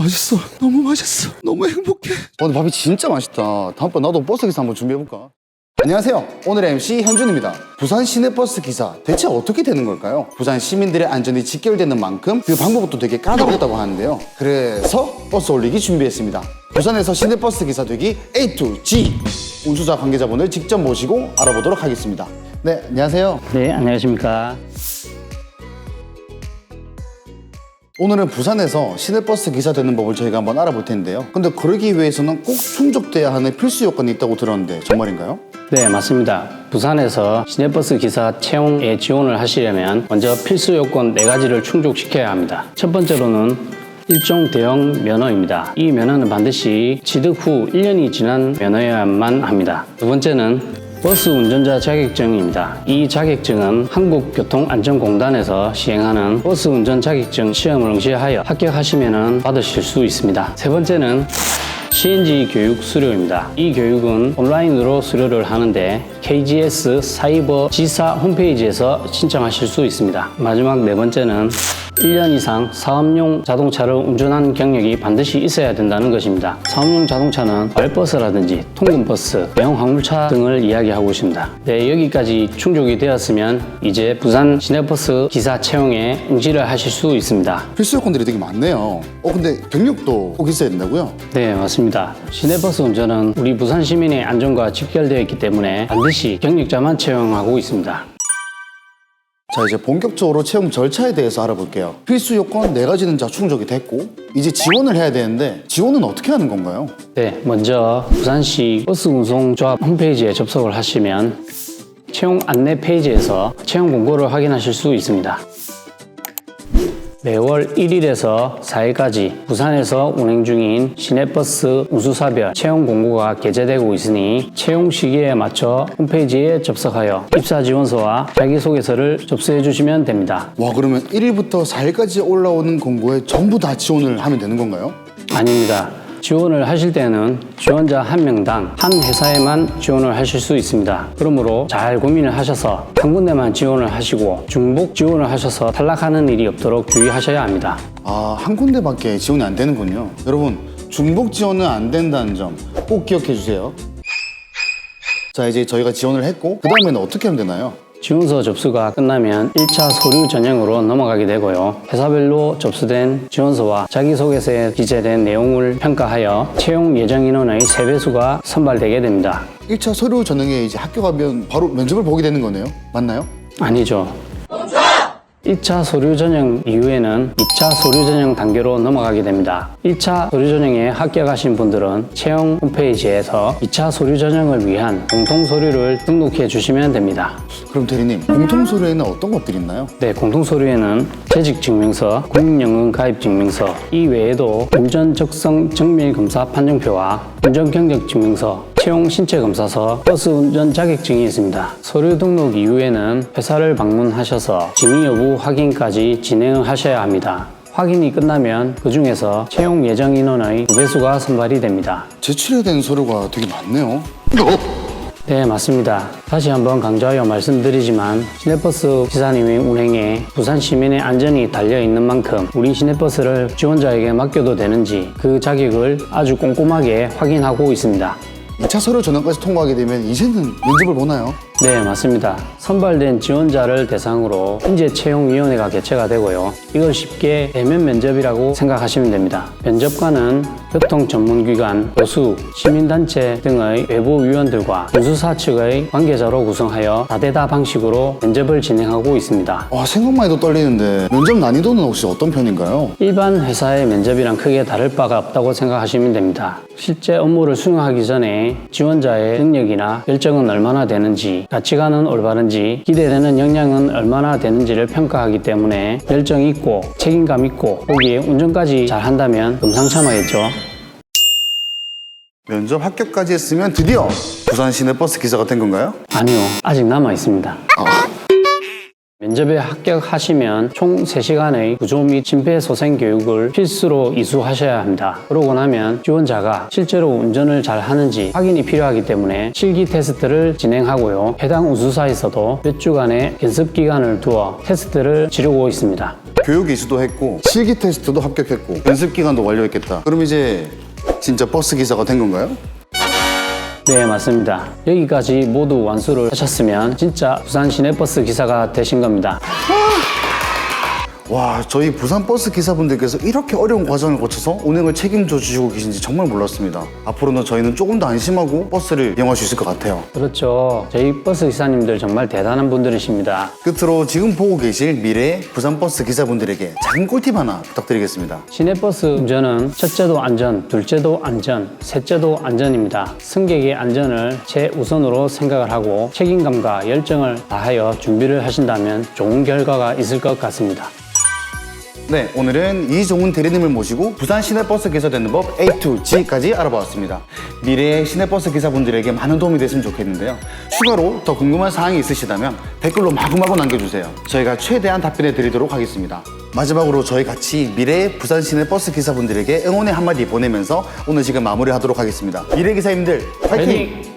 맛있어. 너무 맛있어. 너무 행복해. 오늘 밥이 진짜 맛있다. 다음번 나도 버스 기사 한번 준비해볼까? 안녕하세요. 오늘의 MC 현준입니다. 부산 시내버스 기사 대체 어떻게 되는 걸까요? 부산 시민들의 안전이 직결되는 만큼 그 방법도 되게 까다롭다고 하는데요. 그래서 버스 올리기 준비했습니다. 부산에서 시내버스 기사 되기 A to G 운수자 관계자분을 직접 모시고 알아보도록 하겠습니다. 네, 안녕하세요. 네, 안녕하십니까. 오늘은 부산에서 시내버스 기사 되는 법을 저희가 한번 알아볼 텐데요. 근데 그러기 위해서는 꼭 충족돼야 하는 필수 요건이 있다고 들었는데 정말인가요? 네, 맞습니다. 부산에서 시내버스 기사 채용에 지원을 하시려면 먼저 필수 요건 네 가지를 충족시켜야 합니다. 첫 번째로는 일종 대형 면허입니다. 이 면허는 반드시 취득 후 1년이 지난 면허여야만 합니다. 두 번째는 버스 운전자 자격증입니다. 이 자격증은 한국교통안전공단에서 시행하는 버스 운전 자격증 시험을 응시하여 합격하시면 받으실 수 있습니다. 세 번째는 CNG 교육 수료입니다. 이 교육은 온라인으로 수료를 하는데 KGS 사이버 지사 홈페이지에서 신청하실 수 있습니다. 마지막 네 번째는 1년 이상 사업용 자동차를 운전한 경력이 반드시 있어야 된다는 것입니다. 사업용 자동차는 발버스라든지 통근버스, 대형 화물차 등을 이야기하고 있습니다. 네, 여기까지 충족이 되었으면 이제 부산 시내버스 기사 채용에 응시를 하실 수 있습니다. 필수 요건들이 되게 많네요. 어 근데 경력도 꼭 있어야 된다고요? 네, 맞습니다. 시내버스 운전은 우리 부산 시민의 안전과 직결되어 있기 때문에 반드시 경력자만 채용하고 있습니다. 자 이제 본격적으로 채용 절차에 대해서 알아볼게요. 필수 요건 네 가지는 다 충족이 됐고 이제 지원을 해야 되는데 지원은 어떻게 하는 건가요? 네, 먼저 부산시 버스 운송조합 홈페이지에 접속을 하시면 채용 안내 페이지에서 채용 공고를 확인하실 수 있습니다. 매월 1일에서 4일까지 부산에서 운행 중인 시내버스 우수사별 채용 공고가 게재되고 있으니 채용 시기에 맞춰 홈페이지에 접속하여 입사 지원서와 자기소개서를 접수해 주시면 됩니다. 와 그러면 1일부터 4일까지 올라오는 공고에 전부 다 지원을 하면 되는 건가요? 아닙니다. 지원을 하실 때는 지원자 한 명당 한 회사에만 지원을 하실 수 있습니다. 그러므로 잘 고민을 하셔서 한 군데만 지원을 하시고 중복 지원을 하셔서 탈락하는 일이 없도록 주의하셔야 합니다. 아 한 군데밖에 지원이 안 되는군요. 여러분 중복 지원은 안 된다는 점 꼭 기억해 주세요. 자 이제 저희가 지원을 했고 그 다음에는 어떻게 하면 되나요? 지원서 접수가 끝나면 1차 서류 전형으로 넘어가게 되고요. 회사별로 접수된 지원서와 자기소개서에 기재된 내용을 평가하여 채용 예정 인원의 3배수가 선발되게 됩니다. 1차 서류 전형에 이제 학교 가면 바로 면접을 보게 되는 거네요. 맞나요? 아니죠. 1차 서류 전형 이후에는 2차 서류 전형 단계로 넘어가게 됩니다. 1차 서류 전형에 합격하신 분들은 채용 홈페이지에서 2차 서류 전형을 위한 공통 서류를 등록해 주시면 됩니다. 그럼 대리님 공통 서류에는 어떤 것들이 있나요? 네, 공통 서류에는 재직 증명서, 국민연금 가입 증명서, 이 외에도 운전 적성 정밀 검사 판정표와 운전 경력 증명서, 채용 신체 검사서, 버스 운전 자격증이 있습니다. 서류 등록 이후에는 회사를 방문하셔서 진위 여부 확인까지 진행을 하셔야 합니다. 확인이 끝나면 그 중에서 채용 예정 인원의 두 배수가 선발이 됩니다. 제출해야 되는 서류가 되게 많네요. 네, 맞습니다. 다시 한번 강조하여 말씀드리지만 시내버스 기사님의 운행에 부산 시민의 안전이 달려 있는 만큼 우리 시내버스를 지원자에게 맡겨도 되는지 그 자격을 아주 꼼꼼하게 확인하고 있습니다. 2차 서류 전형까지 통과하게 되면 이제는 면접을 보나요? 네, 맞습니다. 선발된 지원자를 대상으로 인재 채용위원회가 개최가 되고요. 이걸 쉽게 대면 면접이라고 생각하시면 됩니다. 면접관은 교통 전문기관, 교수, 시민단체 등의 외부 위원들과 운수사 측의 관계자로 구성하여 다대다 방식으로 면접을 진행하고 있습니다. 와 생각만 해도 떨리는데 면접 난이도는 혹시 어떤 편인가요? 일반 회사의 면접이랑 크게 다를 바가 없다고 생각하시면 됩니다. 실제 업무를 수행하기 전에 지원자의 능력이나 열정은 얼마나 되는지, 가치관은 올바른지, 기대되는 역량은 얼마나 되는지를 평가하기 때문에 열정 있고 책임감 있고 거기에 운전까지 잘 한다면 금상첨화겠죠. 면접 합격까지 했으면 드디어 부산 시내 버스 기사가 된 건가요? 아니요, 아직 남아 있습니다. 면접에 합격하시면 총 3시간의 구조 및 심폐소생 교육을 필수로 이수하셔야 합니다. 그러고 나면 지원자가 실제로 운전을 잘 하는지 확인이 필요하기 때문에 실기 테스트를 진행하고요. 해당 우수사에서도 몇 주간의 연습 기간을 두어 테스트를 치르고 있습니다. 교육 이수도 했고 실기 테스트도 합격했고 연습 기간도 완료했겠다. 그럼 이제 진짜 버스 기사가 된 건가요? 네, 맞습니다. 여기까지 모두 완수를 하셨으면 진짜 부산 시내버스 기사가 되신 겁니다. 와, 저희 부산 버스 기사분들께서 이렇게 어려운 과정을 거쳐서 운행을 책임져 주시고 계신지 정말 몰랐습니다. 앞으로는 저희는 조금 더 안심하고 버스를 이용할 수 있을 것 같아요. 그렇죠. 저희 버스 기사님들 정말 대단한 분들이십니다. 끝으로 지금 보고 계실 미래 부산 버스 기사분들에게 작은 꿀팁 하나 부탁드리겠습니다. 시내버스 운전은 첫째도 안전, 둘째도 안전, 셋째도 안전입니다. 승객의 안전을 최우선으로 생각을 하고 책임감과 열정을 다하여 준비를 하신다면 좋은 결과가 있을 것 같습니다. 네, 오늘은 이종훈 대리님을 모시고 부산 시내버스 기사 되는 법 A to G까지 알아보았습니다. 미래의 시내버스 기사분들에게 많은 도움이 됐으면 좋겠는데요. 추가로 더 궁금한 사항이 있으시다면 댓글로 마구마구 남겨주세요. 저희가 최대한 답변해 드리도록 하겠습니다. 마지막으로 저희 같이 미래의 부산 시내버스 기사분들에게 응원의 한마디 보내면서 오늘 시간 마무리하도록 하겠습니다. 미래 기사님들 파이팅! 파이팅!